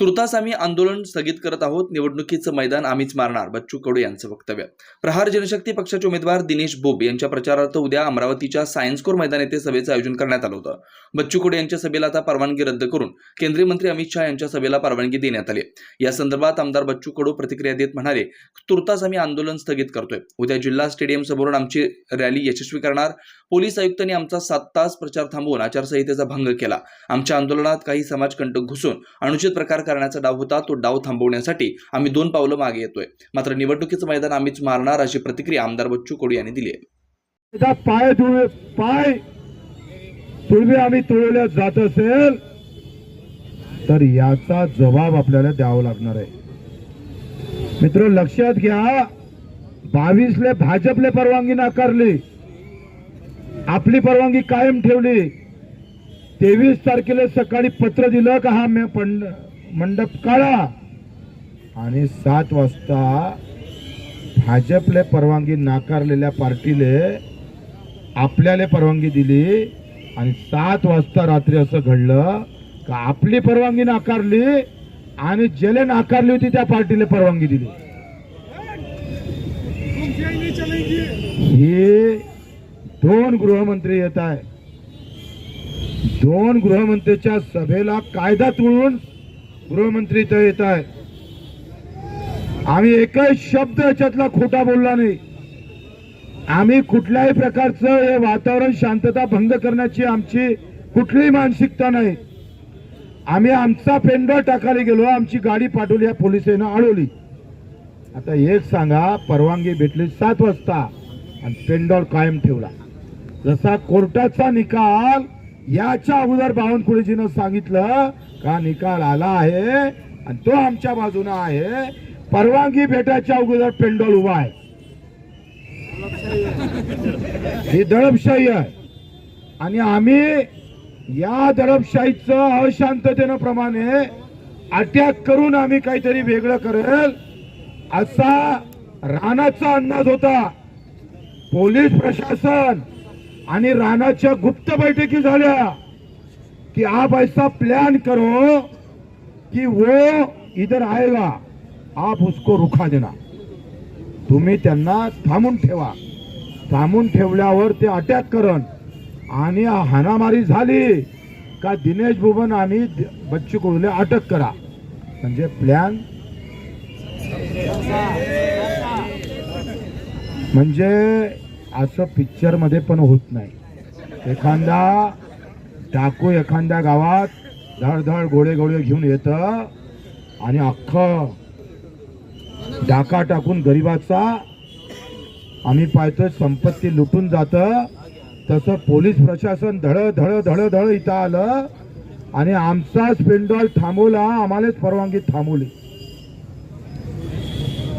तुर्तास आम्ही आंदोलन स्थगित करत आहोत. निवडणुकीचं मैदान आम्हीच मारणार बच्चू कडू यांचं वक्तव्य. प्रहार जनशक्ती पक्षाचे उमेदवार दिनेश बोब यांच्या प्रचारार्थ उद्या अमरावतीच्या सायन्स कोर मैदान येथे सभेचं आयोजन करण्यात आलं होतं. बच्चू कडू यांच्या सभेला आता परवानगी रद्द करून केंद्रीय मंत्री अमित शहा यांच्या सभेला परवानगी देण्यात आली या संदर्भात आमदार बच्चू कडू प्रतिक्रिया देत म्हणाले तुर्तास आम्ही आंदोलन स्थगित करतोय. उद्या जिल्हा स्टेडियम समोरून आमची रॅली यशस्वी करणार. पोलीस आयुक्तांनी आमचा सात तास प्रचार थांबवून आचारसंहितेचा भंग केला. आमच्या आंदोलनात काही समाजकंटक घुसून अनुचित प्रकार करण्याचा डाव होता तो डाव थांबवण्यासाठी आम्ही दोन पावलं मागे येतोय. मात्र निवडणुकीचं मैदान आम्हीच मारणार अशी प्रतिक्रिया आमदार बच्चू कडू यांनी दिली आहे. पाय तुळ पाय पूर्वी आम्ही तुळवल्या जात असेल तर याचा जबाब आपल्याला द्यावा लागणार आहे. मित्र लक्षात घ्या बावीसले भाजपले परवानगी नाकारली. आपली परवानगी कायम ठेवली. तेवीस तारखेला सकाळी पत्र दिलं का हा मी पंड- मंडप काढा. आणि सात वाजता भाजपले परवानगी नाकारलेल्या पार्टीले आपल्याला परवानगी दिली. आणि सात वाजता रात्री असं घडलं का आपली परवानगी नाकारली आणि ज्याला नाकारली होती त्या पार्टीला परवानगी दिली. हे दोन गृहमंत्री येत आहे दोन गृहमंत्र्याच्या सभेला कायदा तुळून गृहमंत्री इथं येत आहे आम्ही एकही शब्द याच्यातला खोटा बोलला नाही. आम्ही कुठल्याही प्रकारचं हे वातावरण शांतता भंग करण्याची आमची कुठलीही मानसिकता नाही. आम्ही आमचा पेंडॉल टाकायला गेलो आमची गाडी पाठवली या पोलिसांना अडवली. आता एक सांगा परवानगी भेटली सात वाजता आणि पेंडॉल कायम ठेवला. जसा कोर्टाचा निकाल याच्या अगोदर बावनकुळेजीनं सांगितलं का निकाल आला आहे? आणि तो आमच्या बाजूने आहे. परवानगी भेटायच्या अगोदर पेंडॉल उभा आहे. ही दडपशाही आहे. आणि आम्ही या दडपशाहीचं अशांततेनं प्रमाणे अटॅक करून आम्ही काहीतरी वेगळं करेल असा राणाचा अंदाज होता. पोलीस प्रशासन आणि राणाच्या गुप्त बैठकी झाल्या. कि आप ऐसा प्लान करो कि वो इधर आएगा आप उसको रुखा देना. तुम्ही त्यांना थांबून ठेवा. थांबून ठेवल्यावर ते अटॅक करण. आणि हाणामारी झाली का दिनेश भुवन आणि बच्चू कडूला अटक करा. म्हणजे प्लॅन म्हणजे असं पिक्चरमध्ये पण होत नाही. एखादा डाकू एखाद्या गावात. धडधड गोडे गोडे घेऊन येतं. आणि अख्खं डाका टाकून गरिबाचा. आम्ही पाहतो संपत्ती लुटून जातं. तसं पोलीस प्रशासन धड धड धड धड इथं आलं. आणि आमचाच पेंडॉल थांबवला. आम्हालाच परवानगी थांबवली.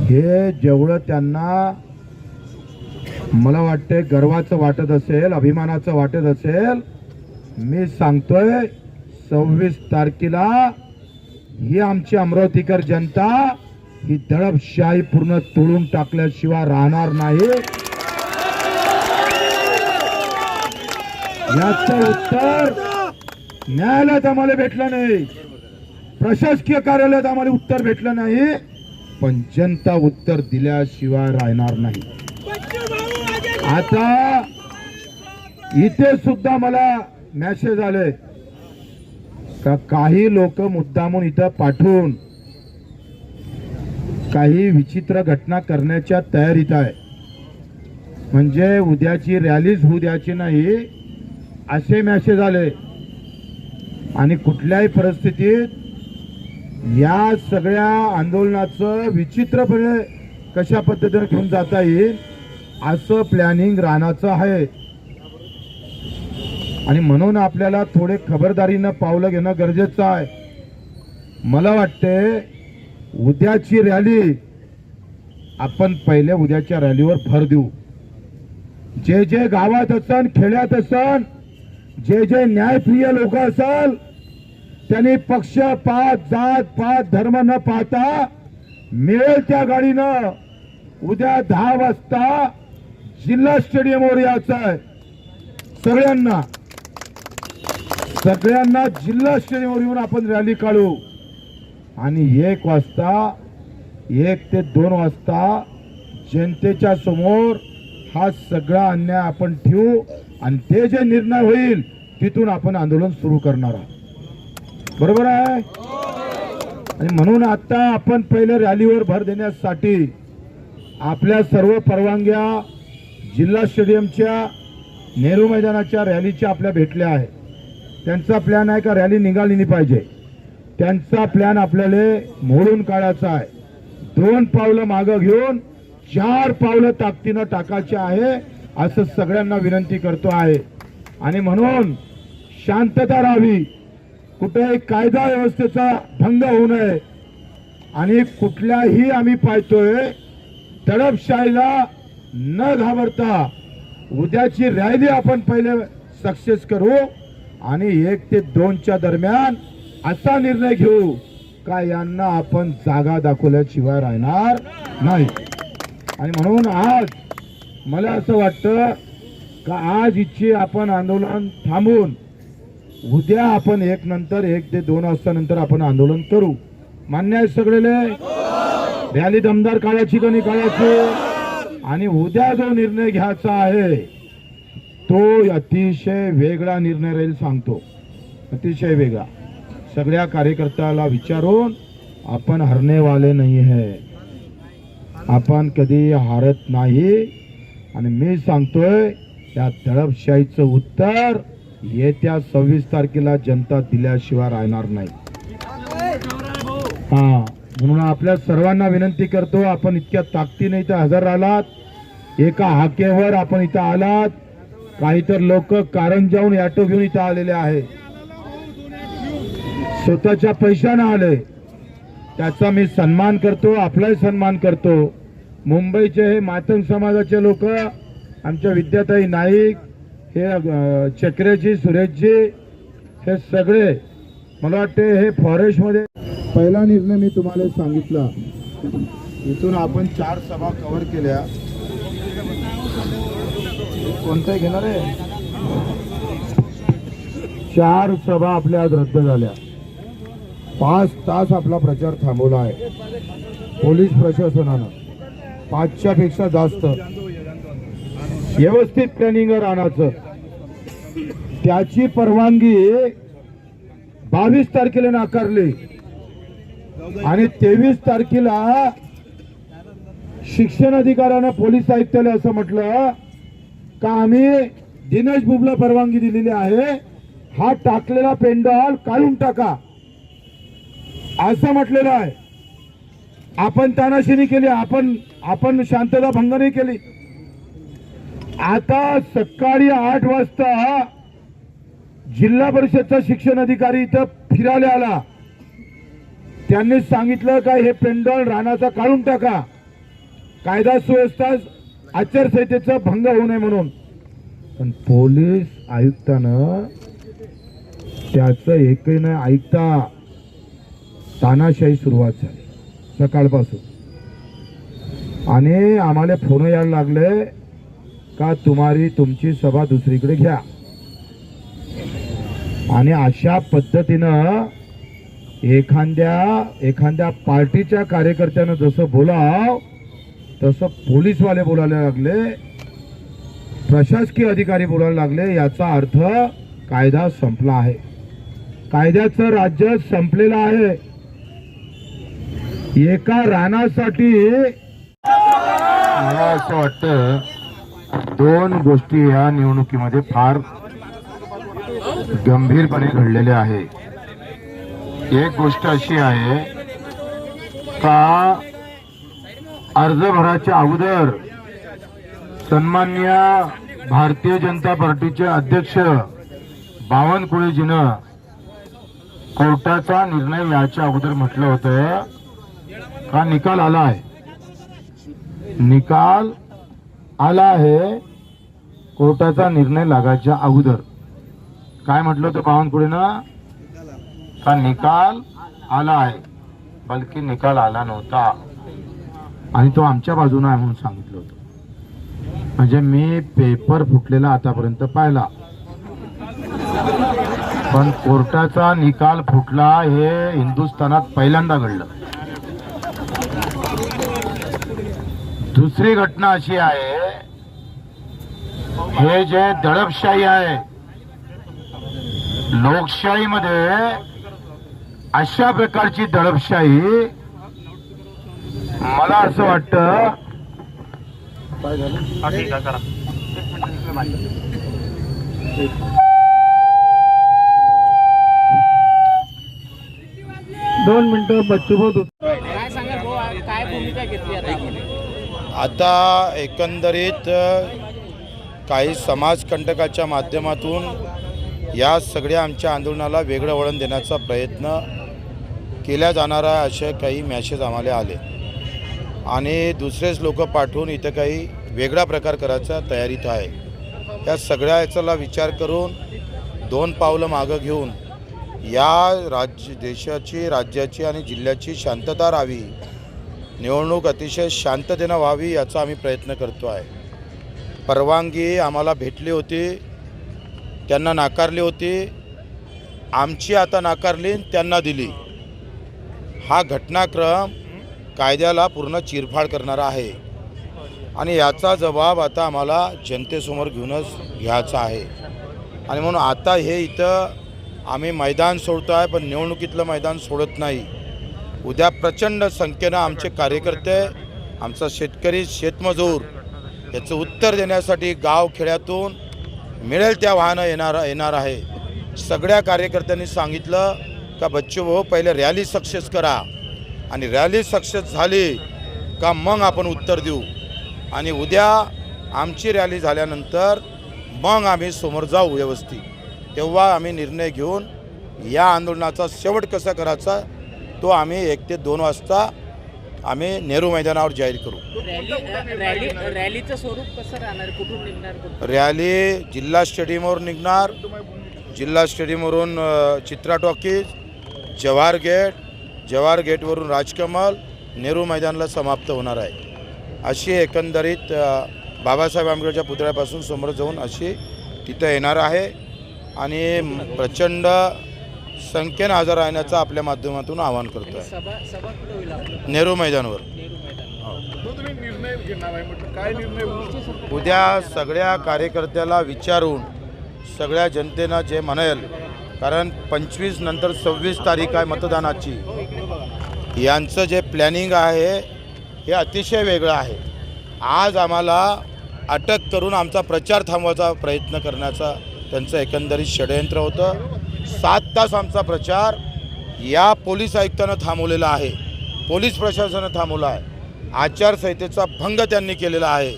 हे जेवढं त्यांना मला वाटते गर्वाचं वाटत असेल अभिमानाचं वाटत असेल मी सांगतोय सव्वीस तारखेला ही आमची अमरावतीकर जनता ही दडपशाही पूर्ण तोडून टाकल्याशिवाय राहणार नाही. याचं उत्तर न्यायालयात आम्हाला भेटलं नाही. प्रशासकीय कार्यालयात आम्हाला उत्तर भेटलं नाही. पण जनता उत्तर दिल्याशिवाय राहणार नाही. आता इथे सुद्धा मला मेसेज आले. का काही लोक मुद्दामून इथं पाठवून काही विचित्र घटना करण्याच्या तयारीत आहे. म्हणजे उद्याची रॅलीच होऊ द्यायची नाही असे मेसेज आले. आणि कुठल्याही परिस्थितीत या सगळ्या आंदोलनाचं विचित्रपणे कशा पद्धतीने घेऊन जाता येईल असं प्लॅनिंग राहण्याचं आहे. आणि म्हणून आपल्याला थोडे खबरदारीनं पावलं घेणं गरजेचं आहे. मला वाटते उद्याची रॅली आपण पहिले उद्याच्या रॅलीवर भर देऊ. जे जे गावात असन खेड्यात असन जे जे न्यायप्रिय लोक असाल त्यांनी पक्ष पात जात पात धर्म न पाहता मिळेल त्या गाडीनं उद्या दहा वाजता जिल्हा स्टेडियमवर यायचं आहे. सगळ्यांना सगळ्यांना जिल्हा श्रेणीवर येऊन आपण रॅली काढू. आणि एक वाजता एक ते दोन वाजता जनतेच्या समोर हा सगळा अन्याय आपण ठेवू आणि ते जे निर्णय होईल तिथून आपण आंदोलन सुरू करणार आहोत. बरोबर आहे? आणि म्हणून आता आपण पहिले रॅलीवर भर देण्यासाठी आपल्या सर्व परवानग्या जिल्हा स्टेडियमच्या नेहरू मैदानाच्या रॅलीच्या आपल्या भेटल्या आहे त्यांचा प्लॅन आहे का रॅली निघाली नाही पाहिजे? त्यांचा प्लॅन आपल्याला मोडून काढायचा आहे. दोन पावलं मागं घेऊन चार पावलं ताकदीनं टाकायचे आहे असं सगळ्यांना विनंती करतो आहे. आणि म्हणून शांतता राहावी. कुठेही कायदा व्यवस्थेचा भंग होऊ नये. आणि कुठल्याही आम्ही पाहतोय तडपशाहीला न घाबरता उद्याची रॅली आपण पहिले सक्सेस करू. आणि एक ते दोनच्या दरम्यान असा निर्णय घेऊ का यांना आपण जागा दाखवल्याशिवाय राहणार नाही. आणि म्हणून आज मला असं वाटतं का आज इच्छे आपण आंदोलन थांबून उद्या आपण एक नंतर एक ते दोन वाजता नंतर आपण आंदोलन करू. मान्य आहे सगळेले? रॅली दमदार काढायची का नाही काढायची? आणि उद्या जो निर्णय घ्यायचा आहे तो अतिशय वेगळा निर्णय राहील सांगतो. अतिशय वेगळा. सगळ्या कार्यकर्त्याला विचारून आपण हरणेवाले नाही आहे. आपण कधी हारत नाही. आणि मी सांगतोय त्या दडपशाहीचं उत्तर येत्या सव्वीस तारखेला जनता दिल्याशिवाय राहणार नाही. हा म्हणून आपल्या सर्वांना विनंती करतो आपण इतक्या ताकदीने इथं हजर राहिलात. एका हाकेवर आपण इथं आलात. काही तर लोक कारण जाऊन ॲटो घेऊन इथं आलेले आहे. स्वतःच्या पैशानं आले. त्याचा मी सन्मान करतो आपलाही सन्मान करतो. मुंबईचे हे मातंग समाजाचे लोक आमच्या विद्याताई नाईक हे चक्रेजी सुरेशजी हे सगळे मला वाटते हे फॉरेस्टमध्ये पहिला निर्णय मी तुम्हाला सांगितला. इथून आपण चार सभा कव्हर केल्या. कोणत्याही घेणार आहे? चार सभा आपल्या आज रद्द झाल्या. पाच तास आपला प्रचार थांबवला आहे. पोलीस प्रशासनानं. पाचच्या पेक्षा जास्त व्यवस्थित प्लॅनिंग राहण्याचं त्याची परवानगी बावीस तारखेला नाकारली. आणि तेवीस तारखेला शिक्षण अधिकाऱ्यानं पोलीस आयुक्तालय असं म्हटलं का आम्ही दिनेश बुबला परवानगी दिलेली आहे हा टाकलेला पेंडॉल काढून टाका. असं म्हटलेलं आहे. आपण तानाशिनी केली आपण आपण शांतता भंग नाही केली. आता सकाळी आठ वाजता जिल्हा परिषदचा शिक्षण अधिकारी इथं फिरायला आला. त्यांनी सांगितलं का हे पेंडॉल रानाचा काढून टाका. कायदा सुव्यवस्था आचारसंहितेचा भंग होऊ नये म्हणून. पण पोलीस आयुक्तानं त्याचं एकही न ऐकता. तानाशाही सुरुवात झाली. सकाळपासून. आणि आम्हाला फोन यायला लागले का तुम्हारी तुमची सभा दुसरीकडे घ्या. आणि अशा पद्धतीनं एखाद्या एखाद्या पार्टीच्या कार्यकर्त्यानं जसं बोलाव तसं पोलीसवाले बोलायला लागले प्रशासकीय अधिकारी बोलायला लागले याचा अर्थ कायदा संपला आहे. कायद्याचं राज्य संपलेलं आहे. एका रानासाठी मला असं वाटतं दोन गोष्टी या निवडणुकीमध्ये फार गंभीरपणे घडलेल्या आहे एक गोष्ट अशी आहे का अर्ज भराच्या अगोदर सन्मान्य भारतीय जनता पार्टीचे अध्यक्ष बावनकुळेजीनं कोर्टाचा निर्णय याच्या अगोदर म्हटलं होतं. का निकाल आला आहे? निकाल आला आहे कोर्टाचा निर्णय लागायच्या अगोदर. काय म्हटलं होतं बावनकुळेनं? का निकाल आला आहे? बल्कि निकाल आला नव्हता. आणि तो आमच्या बाजूनं आहे म्हणून सांगितलं होतं. म्हणजे मी पेपर फुटलेला आतापर्यंत पाहिला. पण कोर्टाचा निकाल फुटला हे हिंदुस्थानात पहिल्यांदा घडलं. दुसरी घटना अशी आहे हे जे दडपशाही आहे लोकशाहीमध्ये अशा प्रकारची दडपशाही मला असं वाटतं दोन मिनिटं भाऊ काय भूमिका घेतली आता? एकंदरीत काही समाजकंटकाच्या माध्यमातून या सगळ्या आमच्या आंदोलनाला वेगळं वळण देण्याचा प्रयत्न केल्या जाणारा असे काही मॅसेज आम्हाला आले. आणि दुसरेच लोक पाठवून इथं काही वेगळा प्रकार करायचा तयारीत आहे. या सगळ्या याचा विचार करून दोन पावलं मागं घेऊन या राज्य देशाची राज्याची आणि जिल्ह्याची शांतता राहावी निवडणूक अतिशय शांततेनं व्हावी याचा आम्ही प्रयत्न करतो आहे. परवानगी आम्हाला भेटली होती त्यांना नाकारली होती आमची आता नाकारली त्यांना दिली. हा घटनाक्रम कायद्याला पूर्ण चिरफाड करणारा आहे. आणि याचा जबाब आता आम्हाला जनतेसमोर घेऊनच घ्यायचा आहे. आणि म्हणून आता हे इथं आम्ही मैदान सोडतो आहे पण निवडणुकीतलं मैदान सोडत नाही. उद्या प्रचंड संख्येनं आमचे कार्यकर्ते आमचा शेतकरी शेतमजूर याचं उत्तर देण्यासाठी गाव खेड्यातून मिळेल त्या वाहनं येणार येणार आहे. सगळ्या कार्यकर्त्यांनी सांगितलं का बच्चू भाऊ पहिले रॅली सक्सेस करा. आणि रॅली सक्सेस झाली का मग आपण उत्तर देऊ? आणि उद्या आमची रॅली झाल्यानंतर मग आम्ही समोर जाऊ व्यवस्थित. तेव्हा आम्ही निर्णय घेऊन या आंदोलनाचा शेवट कसा करायचा तो आम्ही एक ते दोन वाजता आम्ही नेहरू मैदानावर जाहीर करू. रॅली रॅली रॅलीचं स्वरूप कसं राहणार? कुठून निघणार? रॅली जिल्हा स्टेडियमवर निघणार. जिल्हा स्टेडियमवरून चित्रा टॉकीज जवाहर गेट जवाहर गेटवरून राजकमल नेहरू मैदानला समाप्त होणार आहे. अशी एकंदरीत बाबासाहेब आंबेडकरच्या पुतळ्यापासून समोर जाऊन अशी तिथं येणार आहे. आणि प्रचंड संख्येनं हजर राहण्याचं आपल्या माध्यमातून आवाहन करतो आहे नेहरू मैदानवर. मैदान उद्या सगळ्या कार्यकर्त्याला विचारून सगळ्या जनतेनं जे म्हणेल कारण पंचवीस नंतर सव्वीस तारीख आहे मतदानाची. यांचं जे प्लॅनिंग आहे हे अतिशय वेगळं आहे. आज आम्हाला अटक करून आमचा प्रचार थांबवायचा प्रयत्न करण्याचा त्यांचं एकंदरीत षडयंत्र होतं. सात तास आमचा प्रचार या पोलीस आयुक्तानं थांबवलेला आहे. पोलीस प्रशासनानं थांबवला आहे. आचारसंहितेचा भंग त्यांनी केलेला आहे.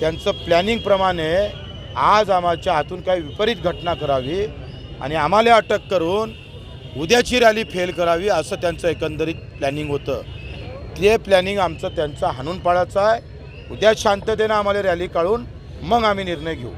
त्यांचं प्लॅनिंगप्रमाणे आज आम्हाच्या हातून काही विपरीत घटना करावी आणि आम्हाला अटक करून उद्याची रॅली फेल करावी असं त्यांचं एकंदरीत प्लॅनिंग होतं. ते प्लॅनिंग आमचं त्यांचं हाणून पाडायचं आहे. उद्या शांततेनं आम्हाला रॅली काढून मग आम्ही निर्णय घेऊ.